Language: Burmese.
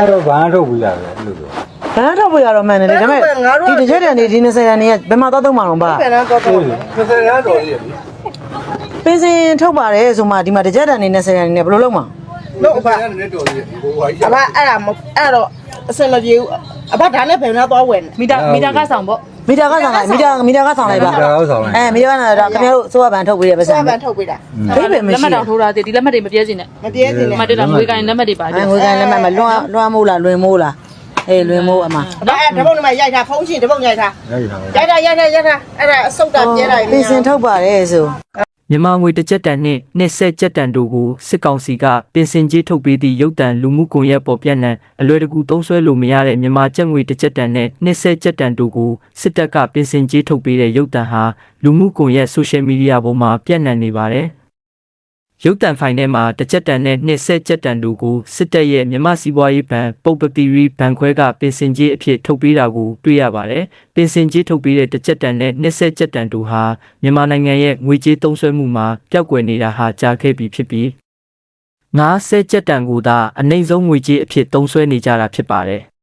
အဲ့တော့ဘာထုတ်ပြီးရတယ်အဲ့လိုဆိုဘန်းတော့ပြရတော့မှန်တယ်ဒါပေမဲ့ဒီတစ်ချက်တန်နေဒီ20တန်နေကဘယ်မှာသွားသုံးမှာတော့ပါပြန်တော့တော့တော့20ရမ်းတော်ကြီးလေပင်စင်ထုတ်ပါတယ်ဆိုမှဒီမှာတစ်ချက်တန်နေ20တန်နေဘယ်လိုလုပ်မှာလို့အဖ20ရမ်းနဲ့တော်ကြီးဟိုဟာကြီးအဖအဲ့ဒါမအဲ့တော့အစင်မပြေဘူးအဖဒါနဲ့ဘယ်နာသွားဝင်မီတာမီတာကဆောင်ပေါ့ မီတာကဆောင်လိုက်မီတာမီတာကဆောင်လိုက်ပါဒါအောင်ဆောင်လိုက်အဲမီတာကဆောင်ဒါခင်ဗျားတို့စိုးရဘန်ထုတ်ပေးတယ်ပဲဆွဆန်မ်းပန်ထုတ်ပေးတာဘိဗယ်မရှိလက်မှတ်တောင်ထိုးထားသေးဒီလက်မှတ်တွေမပြည့်စင်နဲ့မပြေးစင်အနဲ့မှတ်တက်တာငွေကိုင်းလက်မှတ်တွေပါအဲငွေကန်လက်မှတ်မလွှမ်းလွှမ်းမိုးလားလွင်မိုးလားအေးလွင်မိုးအမဒါအဲ့ဓမ္မနဲ့ရိုက်တာဖုံးရှင်ဓမ္မရိုက်တာရိုက်ထားတယ်ရိုက်တာရိုက်တာရိုက်တာအဲ့ဒါအစုတ်တာပြဲတာပင်စင်ထုတ်ပါတယ်ဆို မြန်မာငွေတစ်ကြက်တန်နှင့်နှစ်ဆက်ကြက်တန်တို့ကိုစစ်ကောင်စီကပြင်ဆင်ကြေးထုတ်ပေးသည့်ရုပ်တံလူမှုကွန်ရက်ပေါ်ပြန့်နှံ့အလွယ်တကူသုံးစွဲလို့မရတဲ့မြန်မာကျပ်ငွေတစ်ကြက်တန်နဲ့နှစ်ဆက်ကြက်တန်တို့ကိုစစ်တပ်ကပြင်ဆင်ကြေးထုတ်ပေးတဲ့ရုပ်တံဟာလူမှုကွန်ရက်ဆိုရှယ်မီဒီယာပေါ်မှာပြန့်နှံ့နေပါတယ်။ ရုပ်တံဖိုင်ထဲမှာတစ်ကြက်တန်နဲ့နှစ်ဆက်ကြက်တန်တို့ကိုစစ်တပ်ရဲ့မြန်မာစီးပွားရေးဘဏ်ပုပ်ပတီရီဘဏ်ခွဲကပြင်ဆင်ကြေးအဖြစ်ထုတ်ပေးတာကိုတွေ့ရပါတယ်။ပြင်ဆင်ကြေးထုတ်ပေးတဲ့တစ်ကြက်တန်နဲ့နှစ်ဆက်ကြက်တန်တို့ဟာမြန်မာနိုင်ငံရဲ့ငွေကြေးသုံးစွဲမှုမှာပျောက်ကွယ်နေတာဟာကြာခဲ့ပြီဖြစ်ပြီးငါးဆက်ကြက်တန်ကိုသာအနိုင်ဆုံးငွေကြေးအဖြစ်သုံးစွဲနေကြတာဖြစ်ပါတယ်။